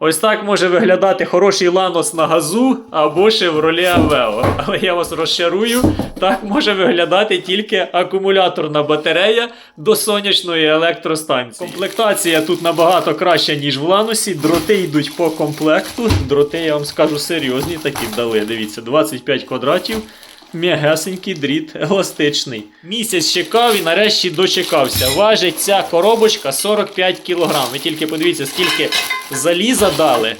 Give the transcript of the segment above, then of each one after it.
Ось так може виглядати хороший ланос на газу або Chevrolet Aveo. Але я вас розчарую, так може виглядати тільки акумуляторна батарея до сонячної електростанції. Комплектація тут набагато краща, ніж в ланосі. Дроти йдуть по комплекту. Дроти, я вам скажу, серйозні такі дали. Дивіться, 25 квадратів. М'ягесенький дріт еластичний. Місяць чекав і нарешті дочекався. Важить ця коробочка 45 кг. Ви тільки подивіться, скільки заліза дали.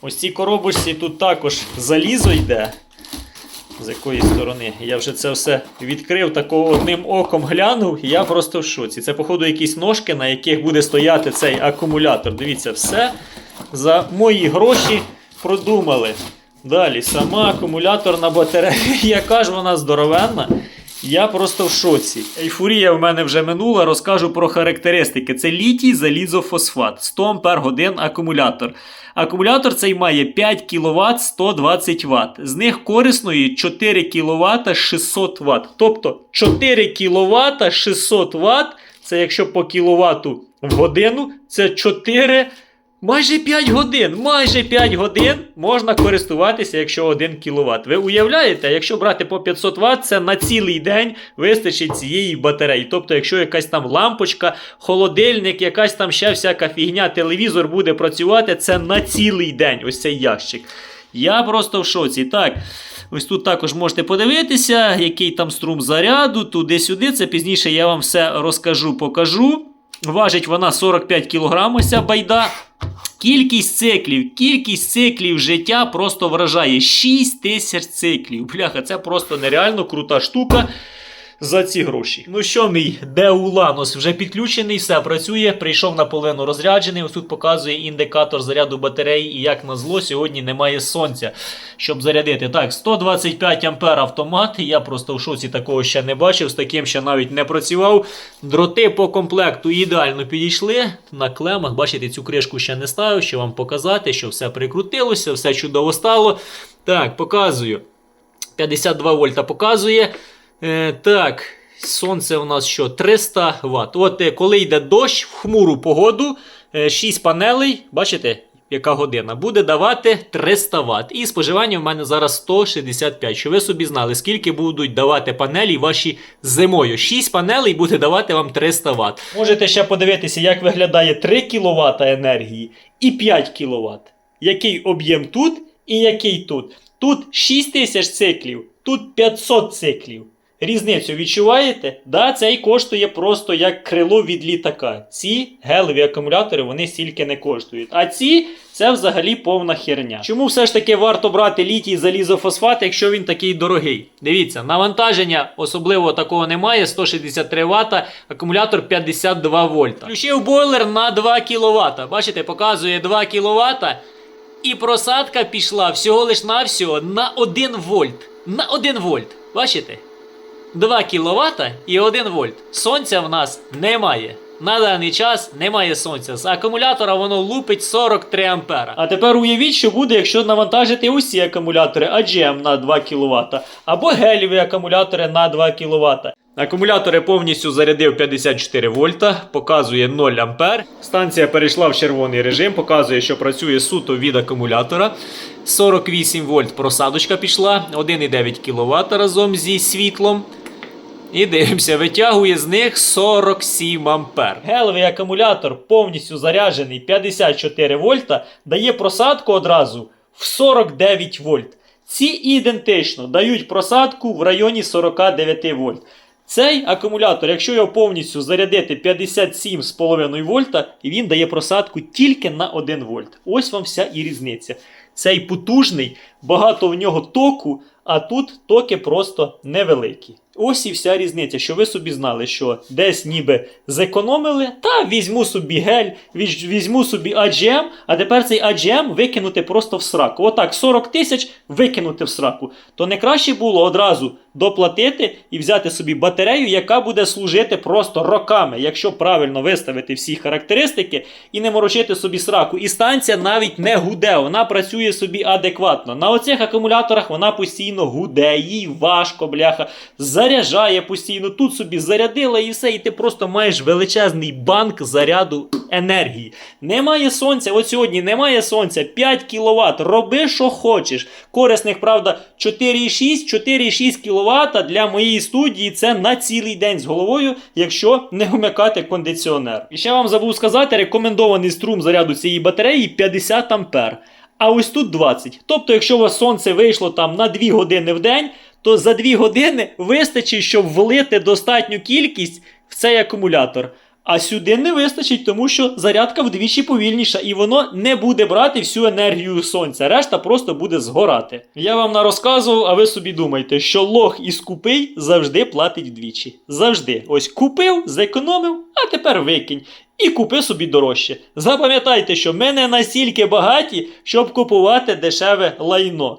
Ось цій коробочці тут також залізо йде. З якої сторони? Я вже це все відкрив, такого одним оком глянув, і я просто в шоці. Це, походу, якісь ножки, на яких буде стояти цей акумулятор. Дивіться, все за мої гроші продумали. Далі, сама акумуляторна батарея, яка ж вона здоровенна. Я просто в шоці. Ейфорія в мене вже минула, розкажу про характеристики. Це літій залізофосфат, 100 Ампер годин акумулятор. Акумулятор цей має 5 кВт 120 Вт. З них корисної 4 кВт 600 Вт. Тобто 4 кВт 600 Вт, це якщо по кіловату в годину, це 4 Майже 5 годин, майже 5 годин можна користуватися, якщо 1 кВт. Ви уявляєте, якщо брати по 500 Вт, це на цілий день вистачить цієї батареї. Тобто, якщо якась там лампочка, холодильник, якась там ще всяка фігня, телевізор буде працювати, це на цілий день. Ось цей ящик. Я просто в шоці. Так. Ось тут також можете подивитися, який там струм заряду, туди-сюди. Це пізніше я вам все розкажу, покажу. Важить вона 45 кг, ось ця байда. Кількість циклів, кількість циклів життя просто вражає 6 тисяч циклів. Бляха, це просто нереально крута штука за ці гроші. Ну що, мій Деуланос вже підключений, все працює. Прийшов наполовину розряджений. Ось тут показує індикатор заряду батареї. І як назло, сьогодні немає сонця, щоб зарядити. Так, 125 ампер автомат. Я просто в шоці такого ще не бачив. З таким ще навіть не працював. Дроти по комплекту ідеально підійшли. На клемах, бачите, цю кришку ще не ставив, щоб вам показати, що все прикрутилося, все чудово стало. Так, показую. 52 вольта показує. Е, так, сонце у нас що? 300 Вт. От е, коли йде дощ в хмуру погоду, е, 6 панелей, бачите, яка година, буде давати 300 Вт. І споживання в мене зараз 165. Щоб ви собі знали, скільки будуть давати панелі ваші зимою. 6 панелей буде давати вам 300 Вт. Можете ще подивитися, як виглядає 3 кВт енергії і 5 кВт. Який об'єм тут і який тут. Тут 6000 циклів, тут 500 циклів. Різницю відчуваєте? Да, цей коштує просто як крило від літака. Ці гелеві акумулятори вони стільки не коштують. А ці це взагалі повна херня. Чому все ж таки варто брати літій залізофосфат, якщо він такий дорогий? Дивіться, навантаження особливо такого немає. 163 Вт, акумулятор 52 вольта. Включив бойлер на 2 кВт. Бачите, показує 2 кВт. І просадка пішла всього лиш навсього на 1 вольт. На 1 вольт. Бачите? 2 кВт і 1 вольт. Сонця в нас немає. На даний час немає сонця. З акумулятора воно лупить 43 ампера. А тепер уявіть, що буде, якщо навантажити усі акумулятори AGM на 2 кВт або геліві акумулятори на 2 кВт. Акумулятори повністю зарядив 54 вольта, показує 0 ампер. Станція перейшла в червоний режим, показує, що працює суто від акумулятора. 48 вольт просадочка пішла, 1,9 кВт разом зі світлом. І дивимося, витягує з них 47 ампер. Гелевий акумулятор повністю заряджений 54 вольта, дає просадку одразу в 49 вольт. Ці ідентично дають просадку в районі 49 вольт. Цей акумулятор, якщо його повністю зарядити 57,5 вольта, він дає просадку тільки на 1 вольт. Ось вам вся і різниця. Цей потужний, багато в нього току, а тут токи просто невеликі. Ось і вся різниця, що ви собі знали, що десь ніби зекономили, та візьму собі гель, візьму собі AGM, а тепер цей AGM викинути просто в сраку. Отак, 40 тисяч викинути в сраку. То не краще було одразу доплатити і взяти собі батарею, яка буде служити просто роками, якщо правильно виставити всі характеристики і не морочити собі сраку. І станція навіть не гуде, вона працює собі адекватно. На оцих акумуляторах вона постійно гуде, їй важко, бляха. Заряджає постійно, тут собі зарядила і все, і ти просто маєш величезний банк заряду енергії. Немає сонця, от сьогодні немає сонця, 5 кВт, роби, що хочеш. Корисних, правда, 4,6, 4,6 кВт для моєї студії це на цілий день з головою, якщо не вмикати кондиціонер. І ще вам забув сказати, рекомендований струм заряду цієї батареї 50 ампер. А ось тут 20. Тобто, якщо у вас сонце вийшло там на 2 години в день, то за 2 години вистачить, щоб влити достатню кількість в цей акумулятор. А сюди не вистачить, тому що зарядка вдвічі повільніша, і воно не буде брати всю енергію сонця. Решта просто буде згорати. Я вам нарозказував, а ви собі думайте, що лох і скупий завжди платить вдвічі. Завжди. Ось купив, зекономив, а тепер викинь. І купи собі дорожче. Запам'ятайте, що ми не настільки багаті, щоб купувати дешеве лайно.